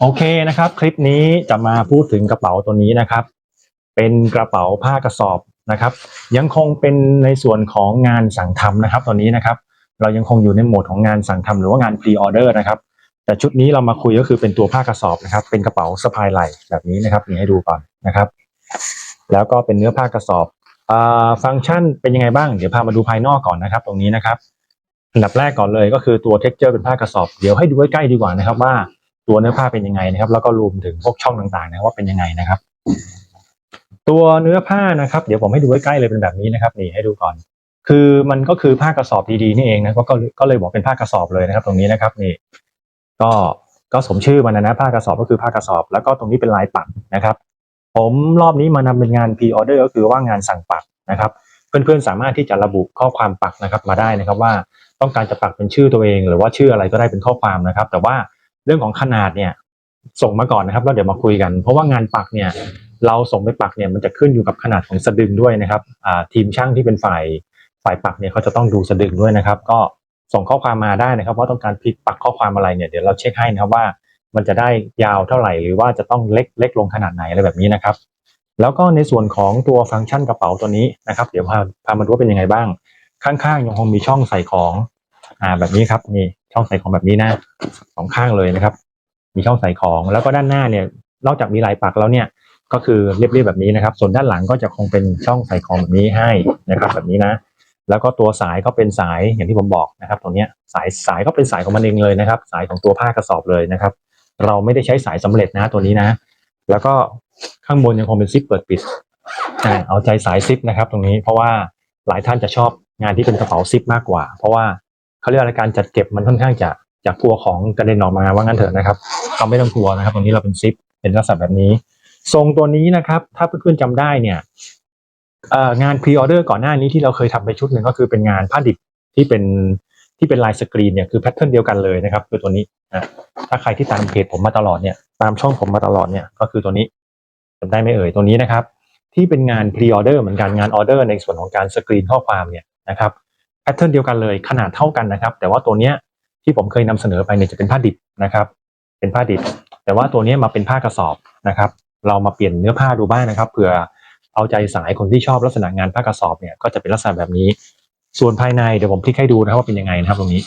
โอเคนะครับ คลิปนี้จะมาพูดถึงกระเป๋าตัวนี้นะครับ เป็นกระเป๋าผ้ากระสอบนะครับ ยังคงเป็นในส่วนของงานสั่งทำนะครับ ตอนนี้นะครับ เรายังคงอยู่ในโหมดของงานสั่งทำหรือว่างานพรีออเดอร์นะครับแต่ชุดนี้เรามาคุยก็คือเป็นตัวผ้ากระสอบนะครับ เป็นกระเป๋าสะพายไหล่แบบนี้นะครับนี่ให้ดูก่อนนะครับ แล้วก็เป็นเนื้อผ้ากระสอบอ่าฟังก์ชันเป็นยังไงบ้างเดี๋ยวพามาดูภายนอกก่อนนะครับ ตรงนี้นะครับอันดับแรกก่อนเลยก็คือตัวเท็กเจอร์เป็นผ้ากระสอบ เดี๋ยวให้ดูใกล้ๆดีกว่านะครับว่า ตัวเนื้อผ้าเป็นยังไงนะครับ แล้วก็รวมถึงพวกช่องต่างๆนะว่าเป็นยังไงนะครับ ตัวเนื้อผ้านะครับ เดี๋ยวผมให้ดูใกล้ๆเลยเป็นแบบนี้นะครับนี่ให้ดูก่อน คือมันก็คือผ้ากระสอบดีๆนี่เองนะก็ก็เลยบอกเป็นผ้ากระสอบเลยนะครับ ตรงนี้นะครับนี่ ก็ก็สมชื่อมันนะนะผ้ากระสอบก็คือผ้ากระสอบ แล้วก็ตรงนี้เป็นลายปักนะครับ ผมรอบนี้มานำเป็นงานพรีออเดอร์ก็คือว่างานสั่งปักนะครับเพื่อนๆสามารถที่จะระบุข้อความปักนะครับมาได้นะครับว่าต้องการจะปักเป็นชื่อตัวเอง หรือว่าชื่ออะไรก็ได้เป็นข้อความนะครับ แต่ว่า เรื่องของขนาดเนี่ย ส่งมาก่อนนะครับแล้วเดี๋ยวมาคุยกัน เพราะว่างานปักเนี่ย เราส่งไปปักเนี่ยมันจะขึ้นอยู่กับขนาดของสะดึงด้วยนะครับทีมช่างที่เป็นฝ่ายฝ่ายปักเนี่ยเขาจะต้องดูสะดึงด้วยนะครับ ก็ส่งข้อความมาได้นะครับว่าต้องการพิกปักข้อความอะไรเนี่ยเดี๋ยวเราเช็คให้นะครับว่ามันจะได้ยาวเท่าไหร่หรือว่าจะต้องเล็กเล็กลงขนาดไหนอะไรแบบนี้นะครับ แล้วก็ในส่วนของตัวฟังก์ชันกระเป๋าตัวนี้นะครับ เดี๋ยวพาพามาดูว่าเป็นยังไงบ้าง ข้างๆยังคงมีช่องใส่ของ อ่าแบบนี้ครับนี่ช่องใส่ของแบบนี้นะสองข้างเลยนะครับ มีช่องใส่ของแล้วก็ด้านหน้าเนี่ย นอกจากมีลายปักแล้วเนี่ยก็คือเรียบๆแบบนี้นะครับ ส่วนด้านหลังก็จะคงเป็นช่องใส่ของแบบนี้ให้นะครับ แบบนี้นะ แล้วก็ตัวสายก็เป็นสายอย่างที่ผมบอกนะครับ ตรงนี้สายสายก็เป็นสายของมันเองเลยนะครับ สายของตัวผ้ากระสอบเลยนะครับ เราไม่ได้ใช้สายสำเร็จนะตัวนี้นะ แล้วก็ข้างบนยังคงเป็นซิปเปิดปิดเอาใจสายซิปนะครับ ตรงนี้เพราะว่าหลายท่านจะชอบงานที่เป็นกระเป๋าซิปมากกว่า เพราะว่า เขาเรียกอะไรการจัดเก็บมันค่อนข้างจะจะกลัวของกระเด็นออกมาว่างั้นเถอะนะครับก็ไม่ต้องกลัวนะครับ ตรงนี้เราเป็นซิปเป็นลักษณะแบบนี้ ทรงตัวนี้นะครับ ถ้าเพื่อนๆจำได้เนี่ยงานพรีออเดอร์ก่อนหน้านี้ที่เราเคยทำไปชุดหนึ่งก็คือเป็นงานผ้าดิบที่เป็นที่เป็นลายสกรีนเนี่ยคือแพทเทิร์นเดียวกันเลยนะครับคือตัวนี้นะถ้าใครที่ตามเพจผมมาตลอดเนี่ยตามช่องผมมาตลอดเนี่ยก็คือตัวนี้จำได้ไหมเอ่ยตัวนี้นะครับ ที่เป็นงานพรีออเดอร์เหมือนกันงานออเดอร์ในส่วนของการสกรีนข้อความเนี่ยนะครับ แพทเทิร์นเดียวกันเลยขนาดเท่ากันนะครับ แต่ว่าตัวเนี้ยที่ผมเคยนำเสนอไปเนี่ยจะเป็นผ้าดิบนะครับ เป็นผ้าดิบ แต่ว่าตัวเนี้ยมาเป็นผ้ากระสอบนะครับ เรามาเปลี่ยนเนื้อผ้าดูบ้างนะครับเผื่อเอาใจสายคนที่ชอบลักษณะงานผ้ากระสอบเนี่ยก็จะเป็นลักษณะแบบนี้ ส่วนภายในเดี๋ยวผมพลิกให้ดูนะครับว่าเป็นยังไงนะครับตรงนี้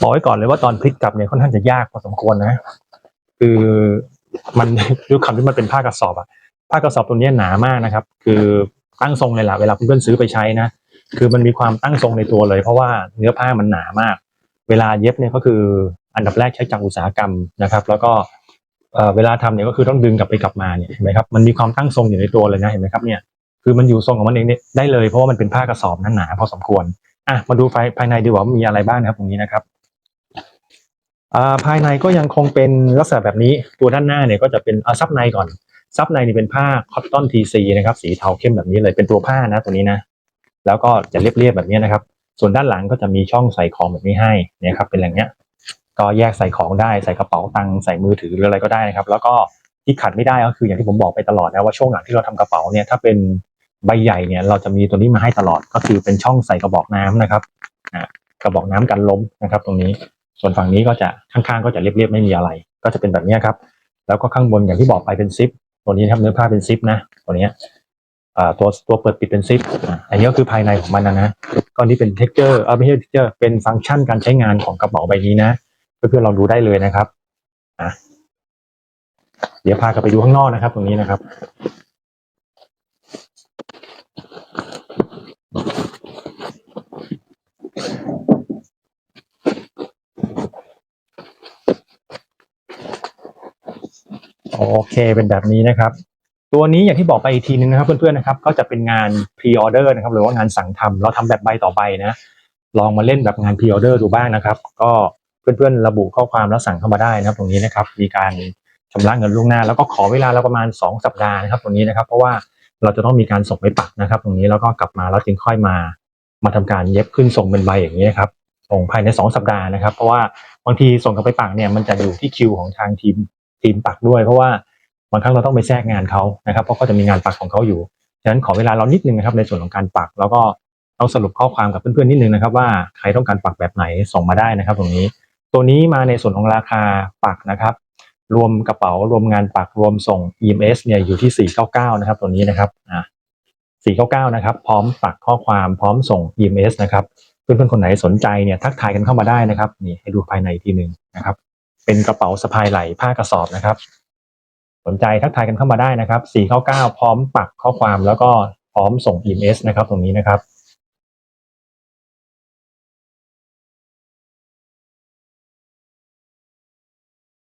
บอกไว้ก่อนเลยว่าตอนพลิกกลับเนี่ยค่อนข้างจะยากพอสมควรนะ คือ มันด้วยคำที่มันเป็นผ้ากระสอบอะผ้ากระสอบตัวนี้หนามากนะครับ คือตั้งทรงเลยล่ะเวลาเพื่อนๆซื้อไปใช้นะคือมันมีความตั้งทรงในตัวเลย เพราะว่าเนื้อผ้ามันหนามาก เวลาเย็บเนี่ยก็คืออันดับแรกใช้จากอุตสาหกรรมนะครับ แล้วก็เวลาทำเนี่ยก็คือต้องดึงกลับไปกลับมาเนี่ยเห็นไหมครับมันมีความตั้งทรงอยู่ในตัวเลยนะเห็นไหมครับเนี่ยคือมันอยู่ทรงของมันเองเนี่ยได้เลยเพราะว่ามันเป็นผ้ากระสอบนั้นหนาพอสมควรอะมาดูภายภายในดีกว่ามีอะไรบ้างนะครับตรงนี้นะครับ ภายในก็ยังคงเป็นลักษณะแบบนี้ตัวด้านหน้าเนี่ยก็จะเป็นเอาซับในก่อนซับในนี่เป็นผ้าคอตตอนทีซีนะครับสีเทาเข้มแบบนี้เลยเป็นตัวผ้านะตัวนี้นะ แล้วก็จะเรียบๆแบบนี้นะครับ ส่วนด้านหลังก็จะมีช่องใส่ของแบบนี้ให้นี่ครับเป็นอย่างเนี้ย ก็แยกใส่ของได้ใส่กระเป๋าตังค์ใส่มือถือหรืออะไรก็ได้นะครับ แล้วก็ที่ขัดไม่ได้ก็คืออย่างที่ผมบอกไปตลอดนะว่าช่วงหลังที่เราทำกระเป๋าเนี่ยถ้าเป็นใบใหญ่เนี่ยเราจะมีตัวนี้มาให้ตลอดก็คือเป็นช่องใส่กระบอกน้ำนะครับกระบอกน้ำกันล้มนะครับ ตรงนี้ ส่วนฝั่งนี้ก็จะข้างๆก็จะเรียบๆไม่มีอะไร ก็จะเป็นแบบนี้ครับ แล้วก็ข้างบนอย่างที่บอกไปเป็นซิป ตัวนี้ครับเนื้อผ้าเป็นซิปนะตัวเนี้ยตัวตัวเปิดปิดเป็นซิปอันนี้ก็คือภายในของมันนะนะก็นี่เป็นเท็กเจอร์ออไม่ใช่เท็กเจอร์เป็นฟังก์ชันการใช้งานของกระเป๋าใบนี้นะเพื่อนๆลองดูได้เลยนะครับเดี๋ยวพากันไปดูข้างนอกนะครับ ตรงนี้นะครับ โอเคเป็นแบบนี้นะครับ ตัวนี้อย่างที่บอกไปอีกทีนึงนะครับเพื่อนๆนะครับ ก็จะเป็นงานพรีออเดอร์นะครับ หรือว่างานสั่งทำเราทำแบบใบต่อใบนะลองมาเล่นแบบงานพรีออเดอร์ดูบ้างนะครับ ก็เพื่อนๆระบุข้อความแล้วสั่งเข้ามาได้นะครับ ตรงนี้นะครับ มีการชำระเงินล่วงหน้า แล้วก็ขอเวลาเราประมาณ 2 สัปดาห์นะครับ ตรงนี้นะครับ เพราะว่าเราจะต้องมีการส่งไปปักนะครับ ตรงนี้แล้วก็กลับมาแล้วจึงค่อยมา มาทำการเย็บขึ้นส่งเป็นใบอย่างนี้นครับส่งภายใน 2 สัปดาห์นะครับ เพราะว่าบางทีส่งกลับไปปักเนี่ยมันจะอยู่ที่คิวของทางทีม ทีมปักด้วย เพราะว่าบางครั้งเราต้องไปแทรกงานเขานะครับเพราะเขาจะมีงานปักของเขาอยู่ฉะนั้นขอเวลาเรานิดนึงนะครับในส่วนของการปัก แล้วก็ต้องสรุปข้อความกับเพื่อนๆนิดนึงนะครับ ว่าใครต้องการปักแบบไหนส่งมาได้นะครับ ตรงนี้ ตัวนี้มาในส่วนของราคาปักนะครับ รวมกระเป๋ารวมงานปักรวมส่ง EMS เนี่ยอยู่ที่ 499 นะครับ ตัวนี้นะครับอ่า499 นะครับ พร้อมปักข้อความพร้อมส่ง EMS นะครับ เพื่อนๆคนไหนสนใจเนี่ยทักทายกันเข้ามาได้นะครับนี่ให้ดูภายในทีหนึ่งนะครับ เป็นกระเป๋าสะพายไหล่ผ้ากระสอบนะครับ สนใจทักทายกันเข้ามาได้นะครับ499พร้อมปักข้อความแล้วก็พร้อมส่ง EMS นะครับ ตรงนี้นะครับ